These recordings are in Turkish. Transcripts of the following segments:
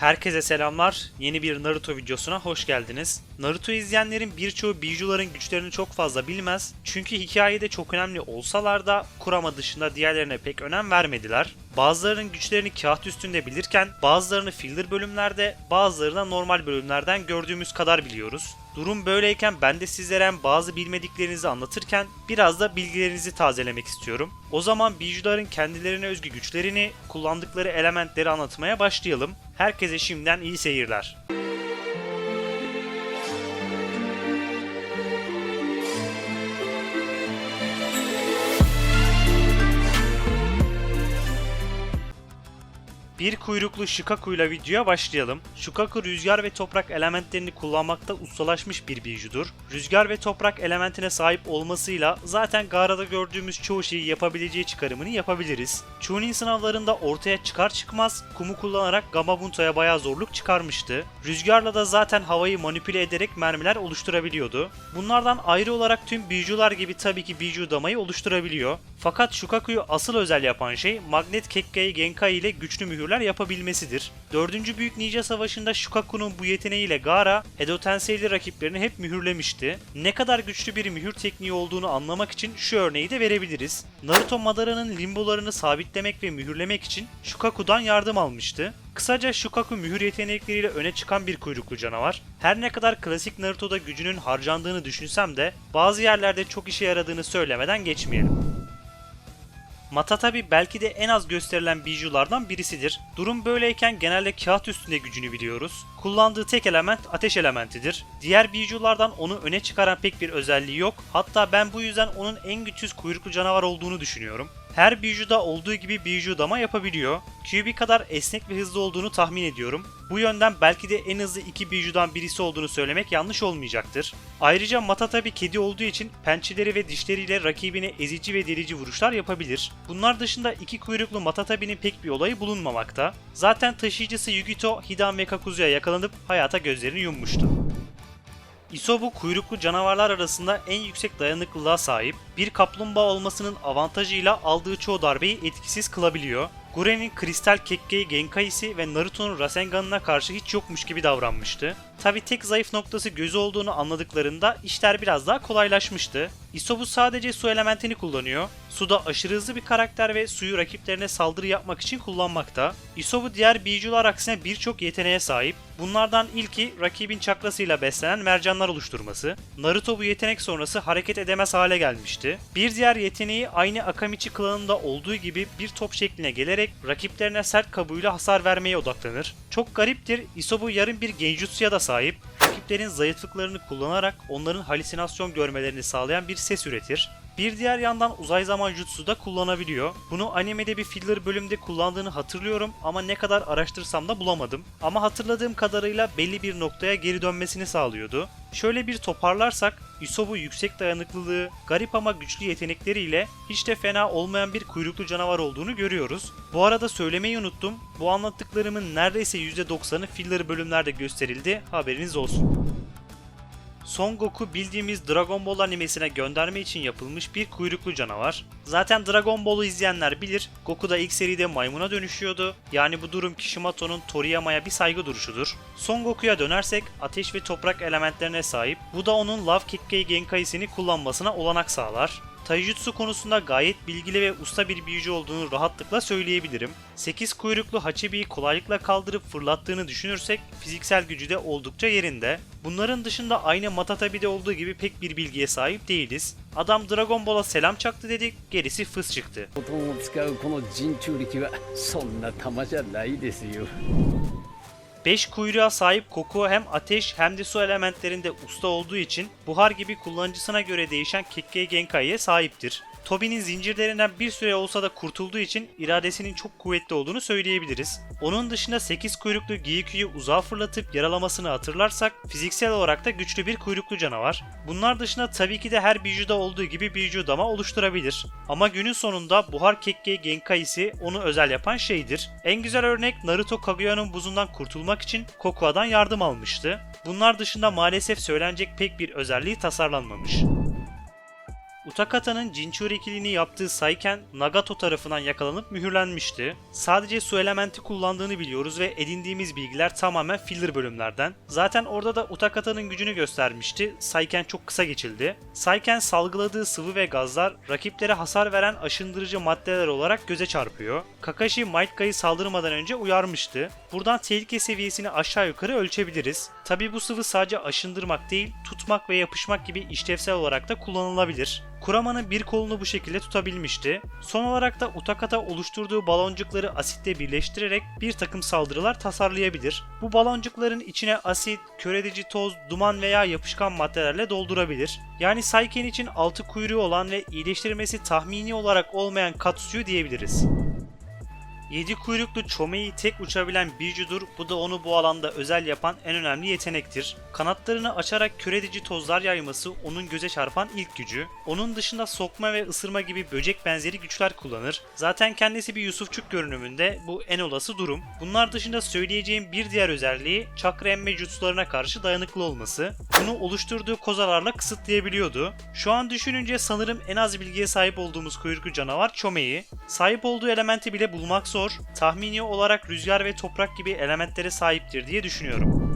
Herkese selamlar. Yeni bir Naruto videosuna hoş geldiniz. Naruto izleyenlerin birçoğu Biju'ların güçlerini çok fazla bilmez. Çünkü hikayede çok önemli olsalar da Kurama dışında diğerlerine pek önem vermediler. Bazılarının güçlerini kağıt üstünde bilirken bazılarını filler bölümlerde, bazılarını da normal bölümlerden gördüğümüz kadar biliyoruz. Durum böyleyken ben de sizlere hem bazı bilmediklerinizi anlatırken biraz da bilgilerinizi tazelemek istiyorum. O zaman Biju'ların kendilerine özgü güçlerini, kullandıkları elementleri anlatmaya başlayalım. Herkese şimdiden iyi seyirler. Bir kuyruklu Shikaku ile videoya başlayalım. Shukaku rüzgar ve toprak elementlerini kullanmakta ustalaşmış bir bijudur. Rüzgar ve toprak elementine sahip olmasıyla zaten Gaara'da gördüğümüz çoğu şeyi yapabileceği çıkarımını yapabiliriz. Chunin sınavlarında ortaya çıkar çıkmaz kumu kullanarak Gamabunto'ya bayağı zorluk çıkarmıştı. Rüzgarla da zaten havayı manipüle ederek mermiler oluşturabiliyordu. Bunlardan ayrı olarak tüm bijular gibi tabii ki biju damayı oluşturabiliyor. Fakat Shukaku'yu asıl özel yapan şey Magnet Kekkei Genkai ile güçlü mühürler yapabilmesidir. 4. Büyük Ninja Savaşı'nda Shukaku'nun bu yeteneğiyle Gaara, Edo Tensei'li rakiplerini hep mühürlemişti. Ne kadar güçlü bir mühür tekniği olduğunu anlamak için şu örneği de verebiliriz. Naruto Madara'nın limbolarını sabitlemek ve mühürlemek için Shukaku'dan yardım almıştı. Kısaca Shukaku mühür yetenekleriyle öne çıkan bir kuyruklu canavar. Her ne kadar klasik Naruto'da gücünün harcandığını düşünsem de bazı yerlerde çok işe yaradığını söylemeden geçmeyelim. Matatabi belki de en az gösterilen bijulardan birisidir. Durum böyleyken genelde kağıt üstünde gücünü biliyoruz. Kullandığı tek element ateş elementidir. Diğer bijulardan onu öne çıkaran pek bir özelliği yok. Hatta ben bu yüzden onun en güçsüz kuyruklu canavar olduğunu düşünüyorum. Her bijuda olduğu gibi biju dama yapabiliyor. QB kadar esnek ve hızlı olduğunu tahmin ediyorum. Bu yönden belki de en hızlı iki bijudan birisi olduğunu söylemek yanlış olmayacaktır. Ayrıca Matata bir kedi olduğu için pençeleri ve dişleriyle rakibine ezici ve delici vuruşlar yapabilir. Bunlar dışında iki kuyruklu Matatabi'nin pek bir olayı bulunmamakta. Zaten taşıyıcısı Yugito, Hidan ve Kakuzu'ya yakalanıp hayata gözlerini yummuştu. Isobu kuyruklu canavarlar arasında en yüksek dayanıklılığa sahip, bir kaplumbağa olmasının avantajıyla aldığı çoğu darbeyi etkisiz kılabiliyor. Guren'in Kristal Kekkei Genkai'si ve Naruto'nun Rasengan'ına karşı hiç yokmuş gibi davranmıştı. Tabi tek zayıf noktası gözü olduğunu anladıklarında işler biraz daha kolaylaşmıştı. Isobu sadece su elementini kullanıyor. Suda aşırı hızlı bir karakter ve suyu rakiplerine saldırı yapmak için kullanmakta. Isobu diğer bijular aksine birçok yeteneğe sahip. Bunlardan ilki rakibin çakrasıyla beslenen mercanlar oluşturması. Naruto bu yetenek sonrası hareket edemez hale gelmişti. Bir diğer yeteneği aynı Akamichi klanında olduğu gibi bir top şekline gelerek rakiplerine sert kabuğuyla hasar vermeye odaklanır. Çok gariptir, Isobu yarın bir genjutsuya da sahip. Rakiplerin zayıflıklarını kullanarak onların halüsinasyon görmelerini sağlayan bir ses üretir. Bir diğer yandan uzay zaman jutsu da kullanabiliyor. Bunu animede bir filler bölümde kullandığını hatırlıyorum ama ne kadar araştırsam da bulamadım. Ama hatırladığım kadarıyla belli bir noktaya geri dönmesini sağlıyordu. Şöyle bir toparlarsak, Isobu yüksek dayanıklılığı, garip ama güçlü yetenekleriyle hiç de fena olmayan bir kuyruklu canavar olduğunu görüyoruz. Bu arada söylemeyi unuttum. Bu anlattıklarımın neredeyse %90'ı filler bölümlerde gösterildi. Haberiniz olsun. Son Goku bildiğimiz Dragon Ball animesine gönderme için yapılmış bir kuyruklu canavar. Zaten Dragon Ball'u izleyenler bilir, Goku da ilk seride maymuna dönüşüyordu. Yani bu durum Kishimoto'nun Toriyama'ya bir saygı duruşudur. Son Goku'ya dönersek ateş ve toprak elementlerine sahip. Bu da onun Love Kikkei Genkai'sini kullanmasına olanak sağlar. Taijutsu konusunda gayet bilgili ve usta bir büyücü olduğunu rahatlıkla söyleyebilirim. 8 kuyruklu Hachibi'yi kolaylıkla kaldırıp fırlattığını düşünürsek fiziksel gücü de oldukça yerinde. Bunların dışında aynı Matatabi'de olduğu gibi pek bir bilgiye sahip değiliz. Adam Dragon Ball'a selam çaktı dedik, gerisi fıs çıktı. Beş kuyruğa sahip Koku hem ateş hem de su elementlerinde usta olduğu için buhar gibi kullanıcısına göre değişen Kekkei Genkai'ye sahiptir. Tobi'nin zincirlerinden bir süre olsa da kurtulduğu için iradesinin çok kuvvetli olduğunu söyleyebiliriz. Onun dışında 8 kuyruklu Gyukyu'yu uzağa fırlatıp yaralamasını hatırlarsak fiziksel olarak da güçlü bir kuyruklu canavar. Bunlar dışında tabii ki de her bijuda olduğu gibi biju dama oluşturabilir. Ama günün sonunda buhar Kekkei Genkai'si onu özel yapan şeydir. En güzel örnek Naruto Kaguya'nın buzundan kurtulmak için Kokua'dan yardım almıştı. Bunlar dışında maalesef söylenecek pek bir özelliği tasarlanmamış. Utakata'nın Jinchuri ikilini yaptığı Saiken Nagato tarafından yakalanıp mühürlenmişti. Sadece su elementi kullandığını biliyoruz ve edindiğimiz bilgiler tamamen filler bölümlerden. Zaten orada da Utakata'nın gücünü göstermişti. Saiken çok kısa geçildi. Saiken salgıladığı sıvı ve gazlar rakiplere hasar veren aşındırıcı maddeler olarak göze çarpıyor. Kakashi Guy'ı saldırmadan önce uyarmıştı. Buradan tehlike seviyesini aşağı yukarı ölçebiliriz. Tabi bu sıvı sadece aşındırmak değil, tutmak ve yapışmak gibi işlevsel olarak da kullanılabilir. Kurama'nın bir kolunu bu şekilde tutabilmişti. Son olarak da Utakata oluşturduğu baloncukları asitle birleştirerek bir takım saldırılar tasarlayabilir. Bu baloncukların içine asit, kör edici toz, duman veya yapışkan maddelerle doldurabilir. Yani Saiken için altı kuyruğu olan ve iyileştirmesi tahmini olarak olmayan Katsuyu diyebiliriz. 7 kuyruklu Chomei tek uçabilen Biju'dur. Bu da onu bu alanda özel yapan en önemli yetenektir. Kanatlarını açarak küredici tozlar yayması onun göze çarpan ilk gücü. Onun dışında sokma ve ısırma gibi böcek benzeri güçler kullanır. Zaten kendisi bir Yusufçuk görünümünde bu en olası durum. Bunlar dışında söyleyeceğim bir diğer özelliği çakra emme jutsularına karşı dayanıklı olması. Bunu oluşturduğu kozalarla kısıtlayabiliyordu. Şu an düşününce sanırım en az bilgiye sahip olduğumuz kuyruklu canavar Chomei. Sahip olduğu elementi bile bulmak zor. Tahmini olarak rüzgar ve toprak gibi elementlere sahiptir diye düşünüyorum.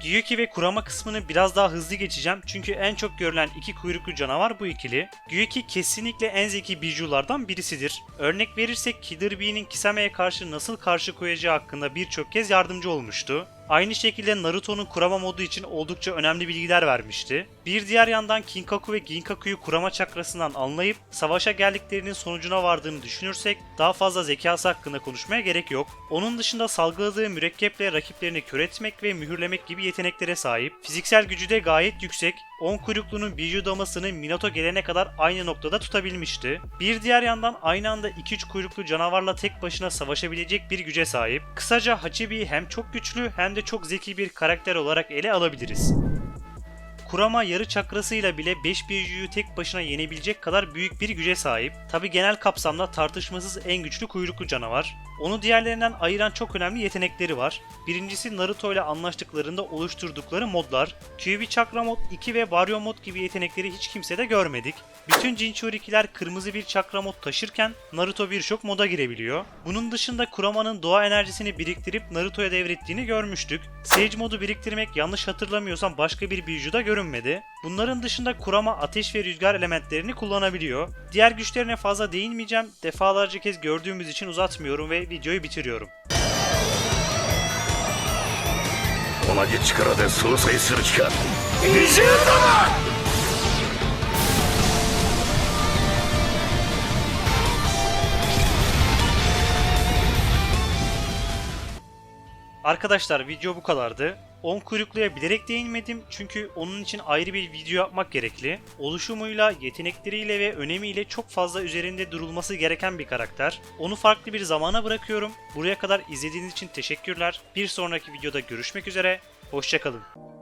Gyuki ve Kurama kısmını biraz daha hızlı geçeceğim çünkü en çok görülen iki kuyruklu canavar bu ikili. Gyuki kesinlikle en zeki bijulardan birisidir. Örnek verirsek Killer Bee'nin Kisame'ye karşı nasıl karşı koyacağı hakkında birçok kez yardımcı olmuştu. Aynı şekilde Naruto'nun kurama modu için oldukça önemli bilgiler vermişti. Bir diğer yandan Kinkaku ve Ginkaku'yu kurama çakrasından anlayıp savaşa geldiklerinin sonucuna vardığını düşünürsek daha fazla zekası hakkında konuşmaya gerek yok. Onun dışında salgıladığı mürekkeple rakiplerini kör etmek ve mühürlemek gibi yeteneklere sahip. Fiziksel gücü de gayet yüksek. 10 kuyruklunun Biju damasını Minato gelene kadar aynı noktada tutabilmişti. Bir diğer yandan aynı anda 2-3 kuyruklu canavarla tek başına savaşabilecek bir güce sahip. Kısaca Hachibi'yi hem çok güçlü hem de çok zeki bir karakter olarak ele alabiliriz. Kurama yarı çakrasıyla bile 5 Biju'yu tek başına yenebilecek kadar büyük bir güce sahip. Tabi genel kapsamda tartışmasız en güçlü kuyruklu canavar. Onu diğerlerinden ayıran çok önemli yetenekleri var. Birincisi Naruto ile anlaştıklarında oluşturdukları modlar. Kyuubi Chakra mod 2 ve Baryo mod gibi yetenekleri hiç kimsede görmedik. Bütün Jinchurikiler kırmızı bir çakra mod taşırken Naruto birçok moda girebiliyor. Bunun dışında Kurama'nın doğa enerjisini biriktirip Naruto'ya devrettiğini görmüştük. Sage modu biriktirmek yanlış hatırlamıyorsam başka bir Biju'da görünmedi. Bunların dışında Kurama ateş ve rüzgar elementlerini kullanabiliyor. Diğer güçlerine fazla değinmeyeceğim. Defalarca kez gördüğümüz için uzatmıyorum ve videoyu bitiriyorum. 同じ力で相殺する気か二重だ Arkadaşlar video bu kadardı. 10 kuyrukluya bilerek değinmedim çünkü onun için ayrı bir video yapmak gerekli. Oluşumuyla, yetenekleriyle ve önemiyle çok fazla üzerinde durulması gereken bir karakter. Onu farklı bir zamana bırakıyorum. Buraya kadar izlediğiniz için teşekkürler. Bir sonraki videoda görüşmek üzere. Hoşçakalın.